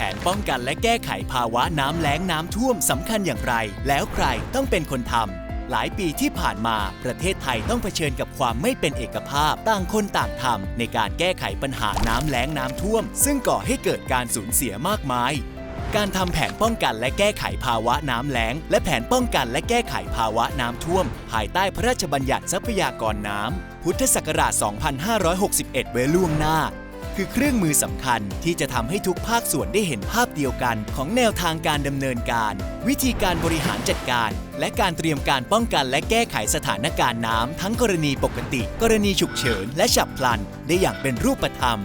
ผนป้องกันและแก้ไขภาวะน้ำแล้งน้ำท่วมสำคัญอย่างไร แล้วใครต้องเป็นคนทำหลายปีที่ผ่านมาประเทศไทยต้องเผชิญกับความไม่เป็นเอกภาพ ต่างคนต่างทำในการแก้ไขปัญหาน้ำแล้งน้ำท่วม ซึ่งก่อให้เกิดการสูญเสียมากมายการทำแผนป้องกันและแก้ไขภาวะน้ำแล้ง และแผนป้องกันและแก้ไขภาวะน้ำท่วม ภายใต้พระราชบัญญัติทรัพยากรน้ำ พุทธศักราช 2561 ไว้ล่วงหน้า คือเครื่องมือสำคัญที่จะทำให้ทุกภาคส่วนได้เห็นภาพเดียวกัน ของแนวทางการดำเนินการ วิธีการบริหารจัดการ และการเตรียมการป้องกันและแก้ไขสถานการณ์น้ำทั้งกรณีปกติ กรณีฉุกเฉิน และฉับพลัน ได้อย่างเป็นรูปธรรม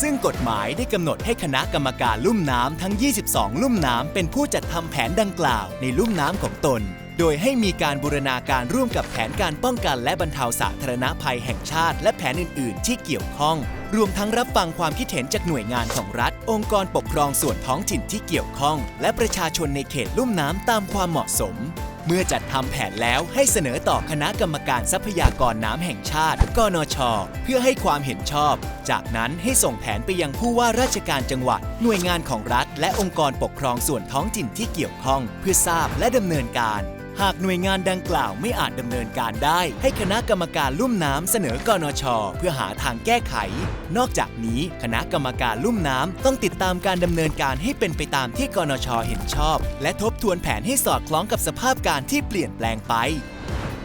ซึ่งกฎหมายได้กำหนดให้คณะกรรมการลุ่มน้ำทั้ง 22 ลุ่มน้ำเป็นผู้จัดทำแผนดังกล่าวในลุ่มน้ำของตน โดยให้มีการบูรณาการร่วมกับแผนการป้องกันและบรรเทาสาธารณภัยแห่งชาติ และแผนอื่น ๆ ที่เกี่ยวข้อง รวมทั้งรับฟังความคิดเห็นจากหน่วยงานของรัฐ องค์กรปกครองส่วนท้องถิ่นที่เกี่ยวข้อง และประชาชนในเขตลุ่มน้ำตามความเหมาะสม เมื่อจัดทำแผนแล้วให้เสนอต่อคณะกรรมการทรัพยากรน้ำแห่งชาติ กนช เพื่อให้ความเห็นชอบ จากนั้นให้ส่งแผนไปยังผู้ว่าราชการจังหวัด หน่วยงานของรัฐ และองค์กรปกครองส่วนท้องถิ่นที่เกี่ยวข้อง เพื่อทราบและดำเนินการ หากหน่วยงานดังกล่าวไม่อาจดำเนินการได้ ให้คณะกรรมการลุ่มน้ำเสนอกนช เพื่อหาทางแก้ไข นอกจากนี้คณะกรรมการลุ่มน้ำต้องติดตามการดำเนินการให้เป็นไปตามที่กนช เห็นชอบ และทบทวนแผนให้สอดคล้องกับสภาพการที่เปลี่ยนแปลงไป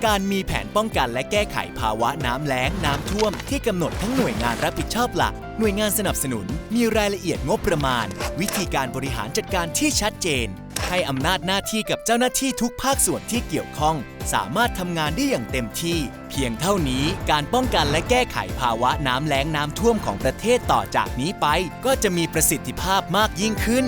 การมีแผนป้องกันและแก้ไขภาวะน้ำแล้งน้ำท่วม ที่กำหนดทั้งหน่วยงานรับผิดชอบหลัก หน่วยงานสนับสนุน มีรายละเอียดงบประมาณ วิธีการบริหารจัดการที่ชัดเจน ให้อำนาจหน้าที่กับเจ้าหน้าที่ทุกภาคส่วนที่เกี่ยวข้อง สามารถทำงานได้อย่างเต็มที่ เพียงเท่านี้การป้องกันและแก้ไขภาวะน้ำแล้งน้ำท่วมของประเทศต่อจากนี้ไป ก็จะมีประสิทธิภาพมากยิ่งขึ้น